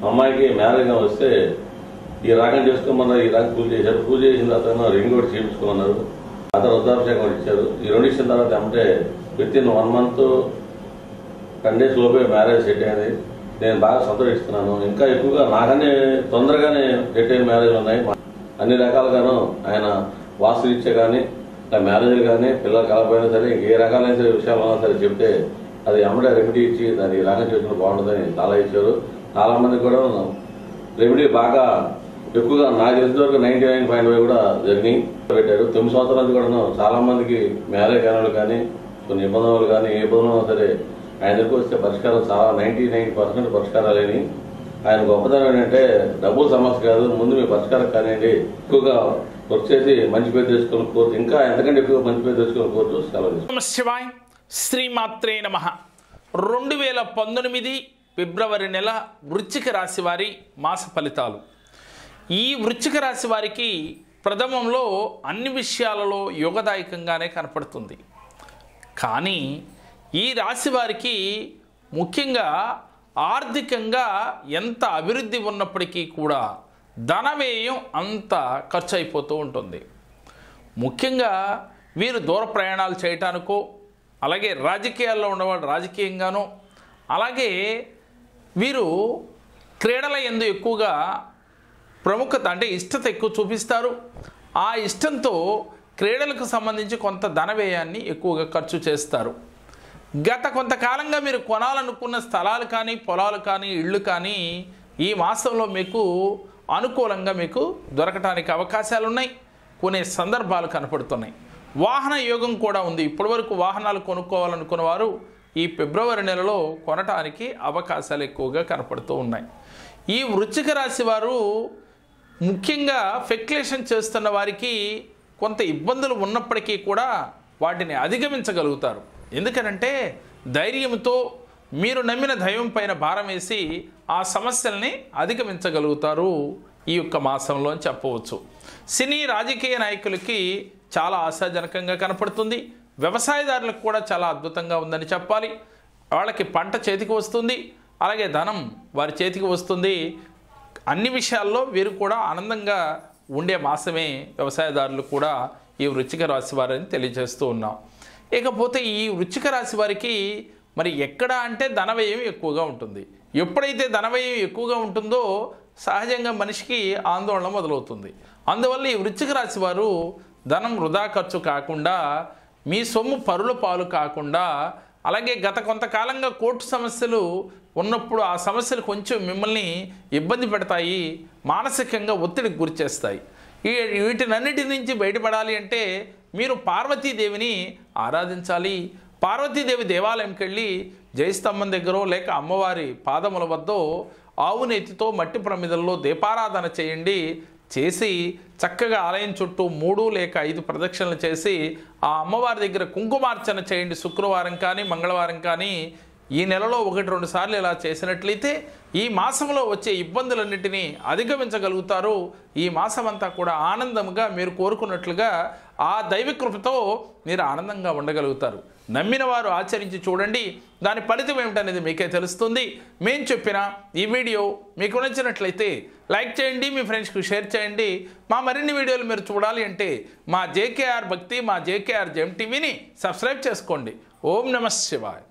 మా అమ్మాయికి మ్యారేజ్ వస్తే ఈ రాగం చేసుకోమన్నారు ఈ రాగం పూజ చేశారు. పూజ చేసిన తర్వాత రింగ్ కూడా చేయించుకోమన్నారు. అతను రుద్రాభిషేకం కూడా ఇచ్చారు. ఈ రెండు ఇచ్చిన తర్వాత అంటే within one month ten days లోపే మ్యారేజ్ సెట్ అయింది. నేను బాగా సంతోషిస్తున్నాను. ఇంకా ఎక్కువగా నాకనే తొందరగానే సెట్ అయిన మ్యారేజ్ ఉన్నాయి. అన్ని రకాలుగాను ఆయన వాస్తురీత్యా కానీ మ్యారేజ్ కానీ పిల్లలు కలపైనా సరే ఏ రకాలైన సరే విషయాలు ఉన్నా సరే చెప్తే అది అమ్మడే రెమెడీ ఇచ్చి దాన్ని రాగం చేసుకుని బాగుంటుందని చాలా ఇచ్చారు. చాలా మంది కూడా రెమెడీ బాగా ఎక్కువగా నాకు తెలిసిన వరకు నైన్టీ నైన్ పాయింట్ ఫైవ్ కూడా జరిగినాయి. పెట్టారు. తొమ్మిది సంవత్సరాల నుంచి కూడా చాలా మందికి మ్యారేజ్ కాని కానీ కొన్ని ఇబ్బందులు కానీ ఏ ఇబ్బందులు సరే ఆయన దగ్గరకు వస్తే పరిష్కారం చాలా నైన్టీ నైన్ పర్సెంట్ పరిష్కారాలేని ఆయన గొప్పతనం ఏంటంటే డబ్బుల సమస్య కాదు ముందు మీ పరిష్కారం కానివ్వండి. ఎక్కువగా వర్క్ చేసి మంచి పేరు తెచ్చుకుని కోరుతూ ఇంకా ఎంతకంటే ఎక్కువ మంచి పేరు తెచ్చుకుని కోరుతూ సెలవు శివాయ్. శ్రీమాత్రే నమ. రెండు వేల పంతొమ్మిది ఫిబ్రవరి నెల వృశ్చిక రాశి వారి మాస ఫలితాలు. ఈ వృశ్చిక రాశి వారికి ప్రథమంలో అన్ని విషయాలలో యోగదాయకంగానే కనపడుతుంది. కానీ ఈ రాశి వారికి ముఖ్యంగా ఆర్థికంగా ఎంత అభివృద్ధి ఉన్నప్పటికీ కూడా ధన వ్యయం అంత ఖర్చు అయిపోతూ ఉంటుంది. ముఖ్యంగా వీరు దూర ప్రయాణాలు చేయటానికో అలాగే రాజకీయాల్లో ఉన్నవాడు రాజకీయంగానో అలాగే వీరు క్రీడల ఎందు ఎక్కువగా ప్రముఖత అంటే ఇష్టత ఎక్కువ చూపిస్తారు. ఆ ఇష్టంతో క్రీడలకు సంబంధించి కొంత ధన వ్యయాన్ని ఎక్కువగా ఖర్చు చేస్తారు. గత కొంతకాలంగా మీరు కొనాలనుకున్న స్థలాలు కానీ పొలాలు కానీ ఇళ్ళు కానీ ఈ మాసంలో మీకు అనుకూలంగా మీకు దొరకటానికి అవకాశాలు ఉన్నాయి కొనే సందర్భాలు కనపడుతున్నాయి. వాహన యోగం కూడా ఉంది. ఇప్పటివరకు వాహనాలు కొనుక్కోవాలనుకున్న వారు ఈ ఫిబ్రవరి నెలలో కొనటానికి అవకాశాలు ఎక్కువగా కనపడుతూ ఉన్నాయి. ఈ వృచ్చిక రాశి వారు ముఖ్యంగా ఫెక్యులేషన్ చేస్తున్న వారికి కొంత ఇబ్బందులు ఉన్నప్పటికీ కూడా వాటిని అధిగమించగలుగుతారు. ఎందుకనంటే ధైర్యంతో మీరు నమ్మిన దైవం పైన భారం వేసి ఆ సమస్యల్ని అధిగమించగలుగుతారు ఈ యొక్క మాసంలో అని చెప్పవచ్చు. సినీ రాజకీయ నాయకులకి చాలా ఆశాజనకంగా కనపడుతుంది. వ్యవసాయదారులకు కూడా చాలా అద్భుతంగా ఉందని చెప్పాలి. వాళ్ళకి పంట చేతికి వస్తుంది అలాగే ధనం వారి చేతికి వస్తుంది. అన్ని విషయాల్లో వీరు కూడా ఆనందంగా ఉండే మాసమే వ్యవసాయదారులు కూడా ఈ వృచ్చిక రాశి వారని తెలియజేస్తూ ఉన్నాం. ఇకపోతే ఈ వృచ్చిక రాశి వారికి మరి ఎక్కడ అంటే ధనవ్యయం ఎక్కువగా ఉంటుంది. ఎప్పుడైతే ధనవ్యయం ఎక్కువగా ఉంటుందో సహజంగా మనిషికి ఆందోళన మొదలవుతుంది. అందువల్ల ఈ వృచ్చిక రాశి వారు ధనం వృధా ఖర్చు కాకుండా మీ సొమ్ము పరుల పాలు కాకుండా అలాగే గత కొంతకాలంగా కోర్టు సమస్యలు ఉన్నప్పుడు ఆ సమస్యలు కొంచెం మిమ్మల్ని ఇబ్బంది పెడతాయి మానసికంగా ఒత్తిడికి గురిచేస్తాయి ఈ వీటినన్నిటి నుంచి బయటపడాలి అంటే మీరు పార్వతీదేవిని ఆరాధించాలి. పార్వతీదేవి దేవాలయంకి వెళ్ళి జయస్తంభం దగ్గరో లేక అమ్మవారి పాదముల వద్ద ఆవు నెత్తితో మట్టి ప్రమిదల్లో దీపారాధన చేయండి. చేసి చక్కగా ఆలయం చుట్టూ మూడు లేక ఐదు ప్రదక్షిణలు చేసి ఆ అమ్మవారి దగ్గర కుంకుమార్చన చేయండి శుక్రవారం కానీ మంగళవారం కానీ. ఈ నెలలో ఒకటి రెండు సార్లు ఇలా చేసినట్లయితే ఈ మాసంలో వచ్చే ఇబ్బందులన్నింటినీ అధిగమించగలుగుతారు. ఈ మాసం అంతా కూడా ఆనందంగా మీరు కోరుకున్నట్లుగా ఆ దైవ కృపతో మీరు ఆనందంగా ఉండగలుగుతారు. నమ్మిన వారు ఆచరించి చూడండి. దాని ఫలితం ఏమిటనేది మీకే తెలుస్తుంది. మేము చెప్పిన ఈ వీడియో మీకు నచ్చినట్లయితే లైక్ చేయండి మీ ఫ్రెండ్స్కి షేర్ చేయండి. మా మరిన్ని వీడియోలు మీరు చూడాలి అంటే మా జేకేఆర్ భక్తి మా జేకేఆర్ జెమ్ టీవీని సబ్స్క్రైబ్ చేసుకోండి. ఓం నమ శివాయ్.